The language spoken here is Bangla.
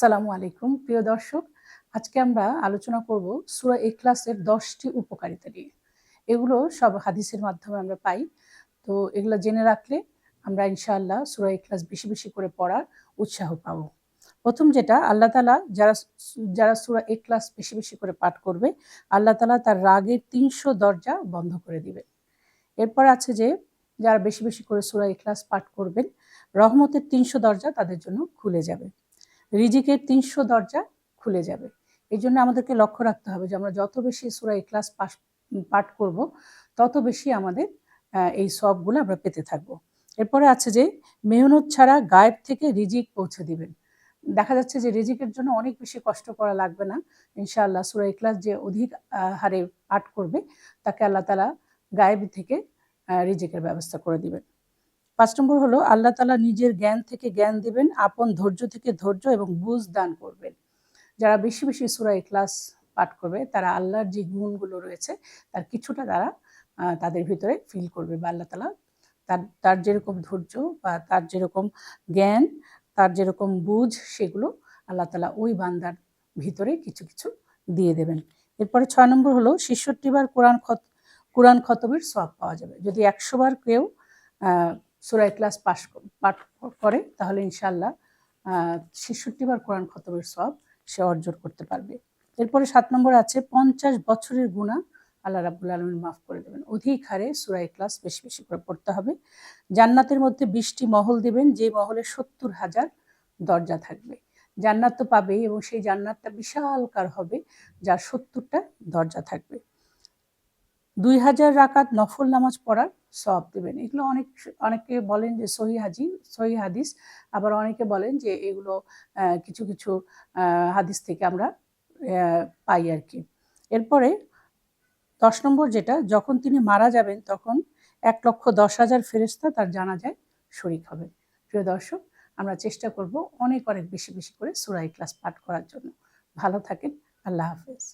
আসসালামু আলাইকুম, প্রিয় দর্শক। আজকে আমরা আলোচনা করব সুরা এক্লাসের দশটি উপকারিতা নিয়ে। এগুলো সব হাদিসের মাধ্যমে আমরা পাই। তো এগুলো জেনে রাখলে আমরা ইনশাআল্লাহ সুরা এক্লাস বেশি বেশি করে পড়ার উৎসাহ পাবো। প্রথম যেটা, আল্লাহ তালা যারা যারা সুরা এক্লাস বেশি বেশি করে পাঠ করবে, আল্লাহ তালা তার রাগের তিনশো দরজা বন্ধ করে দিবে এরপর আছে যে, যারা বেশি বেশি করে সুরা এক্লাস পাঠ করবেন, রহমতের তিনশো দরজা তাদের জন্য খুলে যাবে। রিজিকের তিনশো দরজা খুলে যাবে। এই জন্য আমাদেরকে লক্ষ্য রাখতে হবে যে আমরা যত বেশি সুরা ক্লাস পাশ পাঠ করব, তত বেশি আমাদের এই সবগুলো আমরা পেতে থাকব। এরপরে আছে যে, মেহনত ছাড়া গায়েব থেকে রিজিক পৌঁছে দিবেন। দেখা যাচ্ছে যে রিজিকের জন্য অনেক বেশি কষ্ট করা লাগবে না। ইনশাআল্লাহ সুরা ক্লাস যে অধিক হারে পাঠ করবে, তাকে আল্লাহ তালা গায়েব থেকে রিজিকের ব্যবস্থা করে দিবেন। পাঁচ নম্বর হলো, আল্লাহ তালা নিজের জ্ঞান থেকে জ্ঞান দিবেন, আপন ধৈর্য থেকে ধৈর্য এবং বুঝ দান করবেন। যারা বেশি বেশি সুরা ক্লাস পাঠ করবে, তারা আল্লাহর যে গুণগুলো রয়েছে, তার কিছুটা তারা তাদের ভিতরে ফিল করবে বা আল্লাহ তালা তার তার যেরকম ধৈর্য বা তার যেরকম জ্ঞান, তার যেরকম বুঝ, সেগুলো আল্লাহ তালা ওই বান্দার ভিতরে কিছু কিছু দিয়ে দেবেন। এরপরে ছয় নম্বর হলো ছেষট্টিবার কোরআন খত, কোরআন খতবের সব পাওয়া যাবে। যদি একশোবার কেউ সুরাই ক্লাস পাশ পাঠ করে, তাহলে ইনশাল্লাহ ছেষট্টি বার কোরআন খতমের সব সে অর্জন করতে পারবে। এরপরে সাত নম্বর আছে, পঞ্চাশ বছরের গুণা আল্লাহ রাবুল আলমিন মাফ করে দেবেন। অধিক হারে সুরাই ক্লাস বেশি বেশি করে পড়তে হবে। জান্নাতের মধ্যে বিশটি মহল দিবেন, যে মহলে সত্তর হাজার দরজা থাকবে। জান্নাত তো পাবেই এবং সেই জান্নাতটা বিশালকার হবে, যার সত্তরটা দরজা থাকবে। দুই হাজার রাকাত নফল নামাজ পড়ার সব দেবেন। এগুলো অনেক, অনেকে বলেন যে সহি হাজি, সহি হাদিস। আবার অনেকে বলেন যে এগুলো কিছু কিছু হাদিস থেকে আমরা পাই আর কি। এরপরে দশ নম্বর যেটা, যখন তিনি মারা যাবেন, তখন এক লক্ষ দশ হাজার ফেরেস্তা তার জানা যায় শরিক হবে। প্রিয় দর্শক, আমরা চেষ্টা করব অনেক অনেক বেশি বেশি করে সুরাই ক্লাস পাঠ করার জন্য। ভালো থাকেন, আল্লাহ হাফেজ।